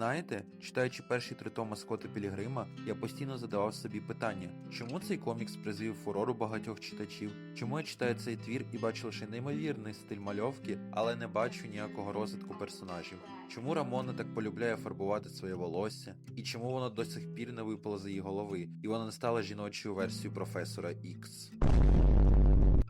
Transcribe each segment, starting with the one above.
Знаєте, читаючи перші три тома Скотта Пілігрима, я постійно задавав собі питання, чому цей комікс призвів фурор у багатьох читачів? Чому я читаю цей твір і бачу лише неймовірний стиль мальовки, але не бачу ніякого розвитку персонажів? Чому Рамона так полюбляє фарбувати своє волосся? І чому воно до сих пір не випало з її голови, і вона не стала жіночою версією професора Ікс?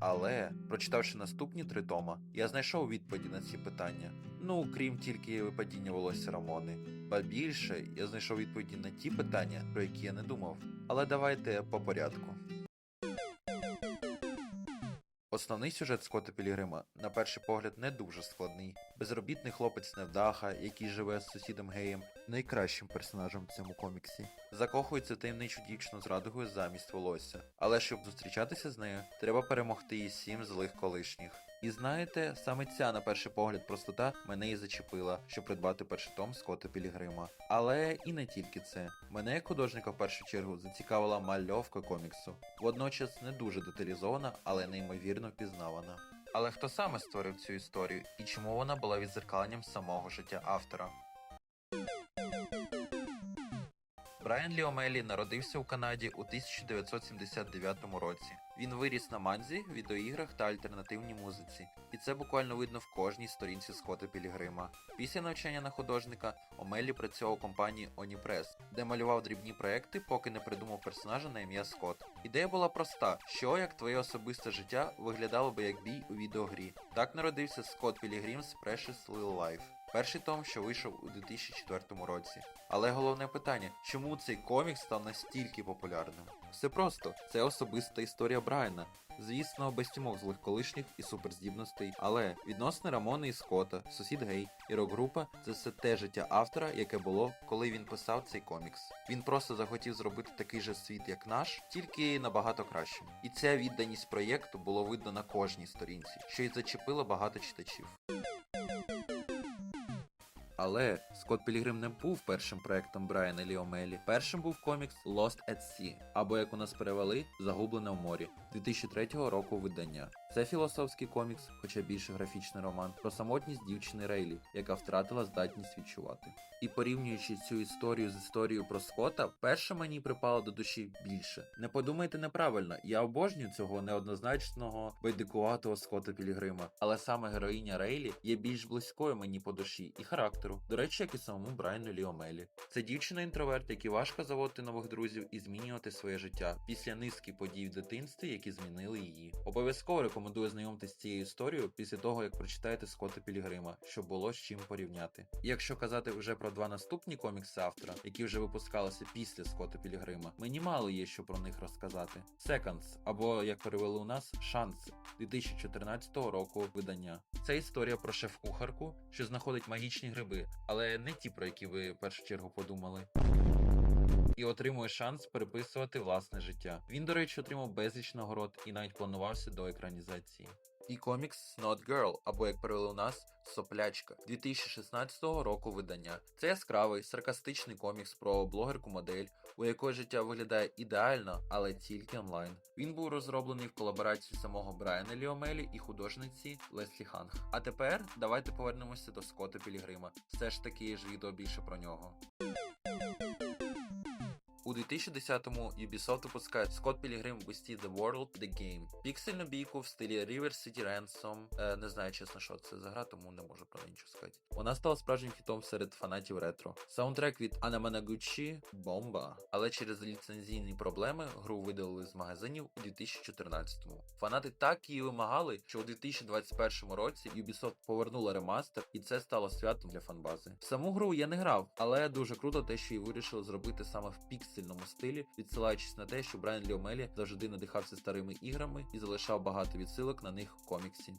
Але, прочитавши наступні три тома, я знайшов відповіді на ці питання. Ну, крім тільки випадіння волосся Рамони. Ба більше я знайшов відповіді на ті питання, про які я не думав. Але давайте по порядку. Основний сюжет Скотта Пілігрима, на перший погляд, не дуже складний. Безробітний хлопець невдаха, який живе з сусідом геєм, найкращим персонажем в цьому коміксі. Закохується таємничу дівчину з радугою замість волосся. Але щоб зустрічатися з нею, треба перемогти її сім злих колишніх. І знаєте, саме ця, на перший погляд, простота мене і зачепила, щоб придбати перший том Скотта Пілігрима. Але і не тільки це. Мене як художника в першу чергу зацікавила мальовка коміксу. Водночас не дуже деталізована, але неймовірно впізнавана. Але хто саме створив цю історію і чому вона була відзеркаленням самого життя автора? Брайан Ліомелі народився у Канаді у 1979 році. Він виріс на манзі, відеоіграх та альтернативній музиці, і це буквально видно в кожній сторінці Скотта Пілігрима. Після навчання на художника Омелі працював у компанії Оніпрес, де малював дрібні проекти, поки не придумав персонажа на ім'я Скотт. Ідея була проста: що як твоє особисте життя виглядало би як бій у відеогрі. Так народився Скотт Пілігрим's Precious Little Life. Перший том, що вийшов у 2004 році. Але головне питання, чому цей комікс став настільки популярним? Все просто, це особиста історія Брайана. Звісно, без тімок злих колишніх і суперздібностей, але відносини Рамони і Скотта, сусід гей і рок-група це все те життя автора, яке було, коли він писав цей комікс. Він просто захотів зробити такий же світ, як наш, тільки набагато кращим. І ця відданість проєкту було видно на кожній сторінці, що й зачепило багато читачів. Але Скотт Пілігрим не був першим проектом Брайана Ліомелі. Першим був комікс Lost at Sea, або як у нас перевели Загублене в морі 2003 року видання. Це філософський комікс, хоча більше графічний роман, про самотність дівчини Рейлі, яка втратила здатність відчувати. І порівнюючи цю історію з історією про Скотта, перша мені припала до душі більше. Не подумайте неправильно, я обожнюю цього неоднозначного байдикуватого Скотта Пілігрима, але саме героїня Рейлі є більш близькою мені по душі і характеру. До речі, як і самому Брайану Ліомелі. Це дівчина-інтроверт, який важко заводити нових друзів і змінювати своє життя після низки подій в дитинстві, які змінили її. Обов'язково рекомендую знайомитися з цією історією після того, як прочитаєте Скотта Пілігрима, щоб було з чим порівняти. І якщо казати вже про два наступні комікси автора, які вже випускалися після Скотта Пілігрима, мені мало є що про них розказати. Seconds, або як перевели у нас, шанси 2014 року видання. Це історія про шеф-кухарку, що знаходить магічні гриби, але не ті, про які ви першу чергу подумали. І отримує шанс переписувати власне життя. Він, до речі, отримав безліч нагород і навіть планувався до екранізації. І комікс Not Girl, або як перевели у нас Соплячка 2016 року видання. Це яскравий саркастичний комікс про блогерку-модель, у якої життя виглядає ідеально, але тільки онлайн. Він був розроблений в колаборації самого Брайана Ліомелі і художниці Леслі Ханг. А тепер давайте повернемося до Скотта Пілігрима. Все ж таки ж відео більше про нього. У 2010-му Ubisoft випускає Scott Pilgrim See The World The Game. Піксельну бійку в стилі River City Ransom. Е, не знаю чесно, що це за гра, тому не можу про неї нічого сказати. Вона стала справжнім хітом серед фанатів ретро. Саундтрек від Анаманагучі бомба. Але через ліцензійні проблеми гру видалили з магазинів у 2014-му. Фанати так її вимагали, що у 2021 році Ubisoft повернула ремастер, і це стало святом для фанбази. В саму гру я не грав, але дуже круто те, що її вирішили зробити саме в піксельному стилі, відсилаючись на те, що Брайан Ліомелі завжди надихався старими іграми і залишав багато відсилок на них в коміксі.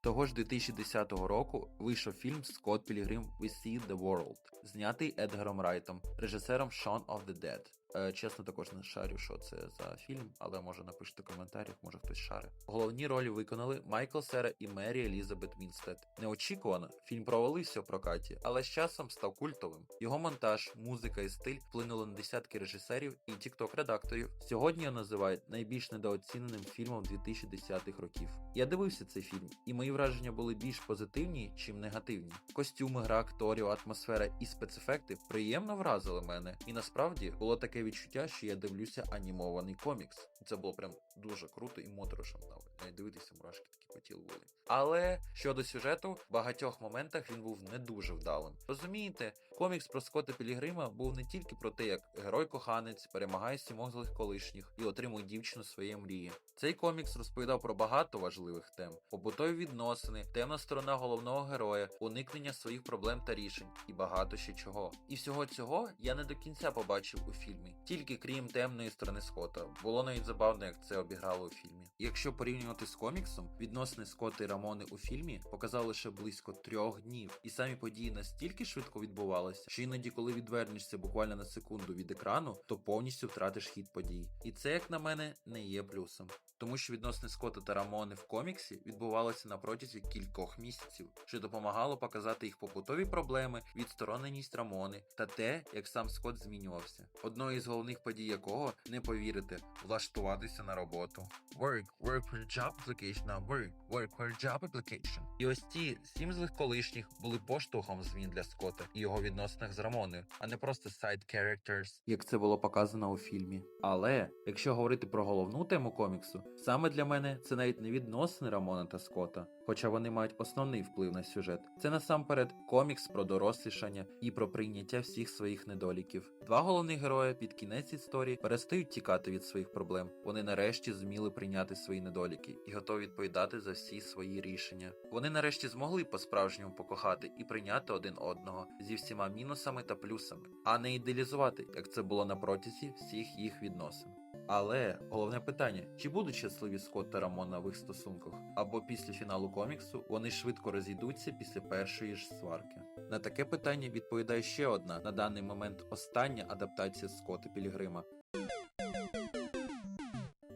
Того ж 2010 року вийшов фільм Скотт Пілігрим We See the World, знятий Едгаром Райтом, режисером Shaun of the Dead. Е, чесно, також не шарю, що це за фільм, але може напишіть у коментарях, може хтось шари. Головні ролі виконали Майкл Сера і Мері Елізабет Вінстед. Неочікувано фільм провалився в прокаті, але з часом став культовим. Його монтаж, музика і стиль вплинули на десятки режисерів і тікток-редакторів. Сьогодні його називають найбільш недооціненим фільмом 2010-х років. Я дивився цей фільм, і мої враження були більш позитивні, чим негативні. Костюми, гра акторів, атмосфера і спецефекти приємно вразили мене. І насправді було таке відчуття, що я дивлюся анімований комікс. Це було прям дуже круто і моторошно навіть. Дивитися мурашки такі по тілу були. Але щодо сюжету, в багатьох моментах він був не дуже вдалим. Розумієте, комікс про Скотта Пілігрима був не тільки про те, як герой-коханець перемагає сімох злих колишніх і отримує дівчину своєї мрії. Цей комікс розповідав про багато важливих тем: побутові відносини, темна сторона головного героя, уникнення своїх проблем та рішень і багато ще чого. І всього цього я не до кінця побачив у фільмі, тільки крім темної сторони Скотта. Було навіть забавно, як це обіграло у фільмі. Якщо порівнювати з коміксом, відносини Скотта і Рамони у фільмі показали лише близько трьох днів, і самі події настільки швидко відбувалися, що іноді, коли відвернешся буквально на секунду від екрану, то повністю втратиш хід подій. І це, як на мене, не є плюсом. Тому що відносини Скотта та Рамони в коміксі відбувалися на протязі кількох місяців, що допомагало показати їх побутові проблеми, відстороненість Рамони та те, як сам Скотт змінювався. Одною із головних подій якого не повірите влаштуватися на роботу. Work, work for job application, work, work for job application. І ось ті сім злих колишніх були поштовхом змін для Скотта і його відносинах з Рамоною, а не просто side characters, як це було показано у фільмі. Але якщо говорити про головну тему коміксу, саме для мене це навіть не відносини Рамона та Скотта, хоча вони мають основний вплив на сюжет. Це насамперед комікс про дорослішання і про прийняття всіх своїх недоліків. Два головних герої під кінець історії перестають тікати від своїх проблем. Вони нарешті зміли прийняти свої недоліки і готові відповідати за всі свої рішення. Вони нарешті змогли по-справжньому покохати і прийняти один одного зі всіма мінусами та плюсами, а не ідеалізувати, як це було на протязі всіх їх відносин. Але головне питання: чи будуть щасливі Скотт та Рамон на нових стосунках? Або після фіналу коміксу вони швидко розійдуться після першої ж сварки? На таке питання відповідає ще одна на даний момент остання адаптація Скотта Пілігрима.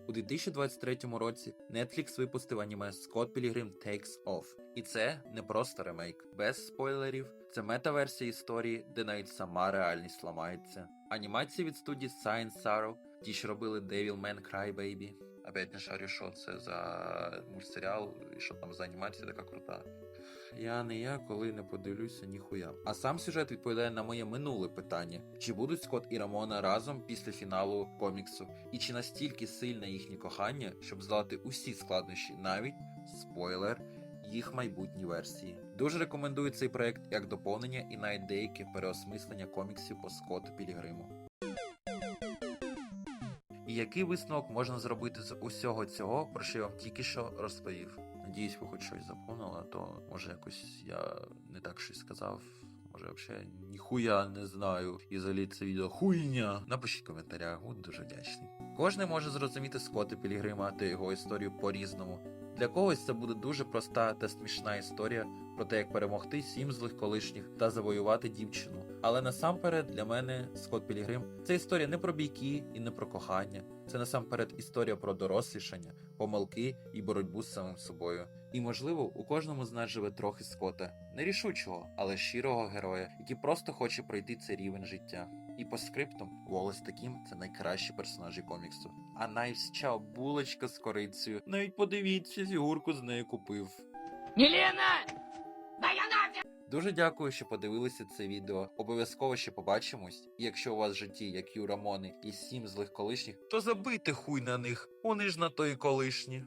У 2023 році Netflix випустив аніме Scott Pilgrim Takes Off. І це не просто ремейк, без спойлерів. Це мета-версія історії, де навіть сама реальність ламається. Анімація від студії Science Sorrow, ті, що робили Devilman Crybaby. Опять не шарю, що це за мультсеріал, і що там за анімація така крута. Я не я, коли не подивлюся ніхуя. А сам сюжет відповідає на моє минуле питання: чи будуть Скотт і Рамона разом після фіналу коміксу? І чи настільки сильне їхнє кохання, щоб здолати усі складнощі, навіть спойлер, їх майбутні версії? Дуже рекомендую цей проект як доповнення і навіть деяке переосмислення коміксів по Скотту Пілігриму. І який висновок можна зробити з усього цього, про що я вам тільки що розповів? Надіюсь, ви хоч щось запомнили, а то може якось я не так щось сказав. Може, взагалі ніхуя не знаю. І взагалі це відео хуйня. Напишіть в коментарях, буду дуже вдячний. Кожен може зрозуміти Скотта Пілігрима та його історію по-різному. Для когось це буде дуже проста та смішна історія про те, як перемогти сім злих колишніх та завоювати дівчину. Але насамперед для мене Скотт Пілігрим це історія не про бійки і не про кохання. Це насамперед історія про дорослішання, помилки і боротьбу з самим собою. І можливо, у кожному з нас живе трохи Скотта, нерішучого, але щирого героя, який просто хоче пройти цей рівень життя. І по скриптам Волос таким це найкращі персонажі коміксу. А Найвс Чао булочка з корицею. Навіть подивіться, фігурку з нею купив. Милена! Да я нафиг! Дуже дякую, що подивилися це відео. Обов'язково ще побачимось. І якщо у вас в житті, як Юра Мони і сім злих колишніх, то забийте хуй на них. Вони ж на то і колишні.